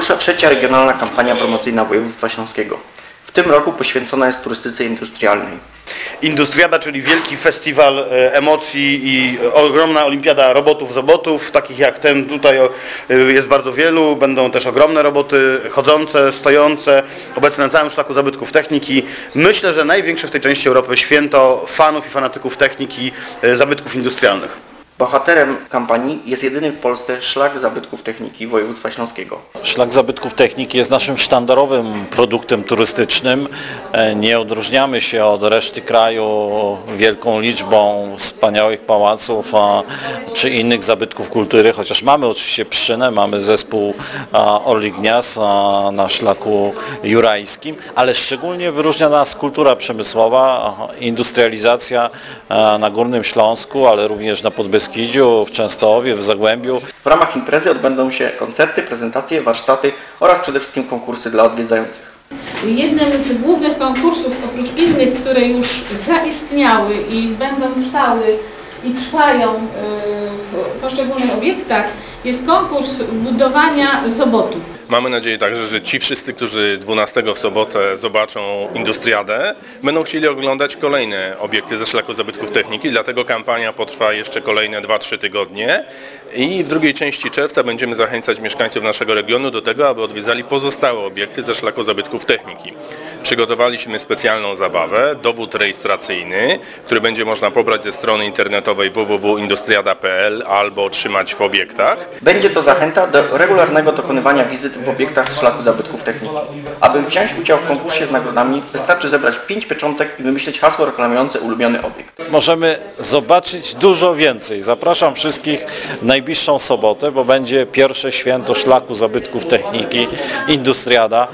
Rusza trzecia regionalna kampania promocyjna województwa śląskiego. W tym roku poświęcona jest turystyce industrialnej. Industriada, czyli wielki festiwal e, emocji i ogromna olimpiada robotów z robotów, takich jak ten tutaj e, jest bardzo wielu. Będą też ogromne roboty chodzące, stojące, obecne na całym szlaku zabytków techniki. Myślę, że największe w tej części Europy święto fanów i fanatyków techniki e, zabytków industrialnych. Bohaterem kampanii jest jedyny w Polsce szlak zabytków techniki województwa śląskiego. Szlak Zabytków Techniki jest naszym sztandarowym produktem turystycznym. E, Nie odróżniamy się od reszty kraju wielką liczbą wspaniałych pałaców czy innych zabytków kultury, chociaż mamy oczywiście Pszczynę, mamy zespół a, Orlik Gniazd na szlaku jurajskim, ale szczególnie wyróżnia nas kultura przemysłowa, industrializacja na Górnym Śląsku, ale również na Podbeskidziu, w Częstochowie, w Zagłębiu. W ramach imprezy odbędą się koncerty, prezentacje, warsztaty oraz przede wszystkim konkursy dla odwiedzających. Jednym z głównych konkursów, oprócz innych, które już zaistniały i będą trwały i trwają y, w poszczególnych obiektach, jest konkurs budowania zobotów. Mamy nadzieję także, że ci wszyscy, którzy 12 w sobotę zobaczą Industriadę, będą chcieli oglądać kolejne obiekty ze szlaku zabytków techniki, dlatego kampania potrwa jeszcze kolejne 2-3 tygodnie i w drugiej części czerwca będziemy zachęcać mieszkańców naszego regionu do tego, aby odwiedzali pozostałe obiekty ze szlaku zabytków techniki. Przygotowaliśmy specjalną zabawę, dowód rejestracyjny, który będzie można pobrać ze strony internetowej www.industriada.pl albo otrzymać w obiektach. Będzie to zachęta do regularnego dokonywania wizyt w obiektach szlaku zabytków techniki. Aby wziąć udział w konkursie z nagrodami, wystarczy zebrać 5 pieczątek i wymyśleć hasło reklamujące ulubiony obiekt. możemy zobaczyć dużo więcej. Zapraszam wszystkich najbliższą sobotę, bo będzie pierwsze święto szlaku zabytków techniki Industriada.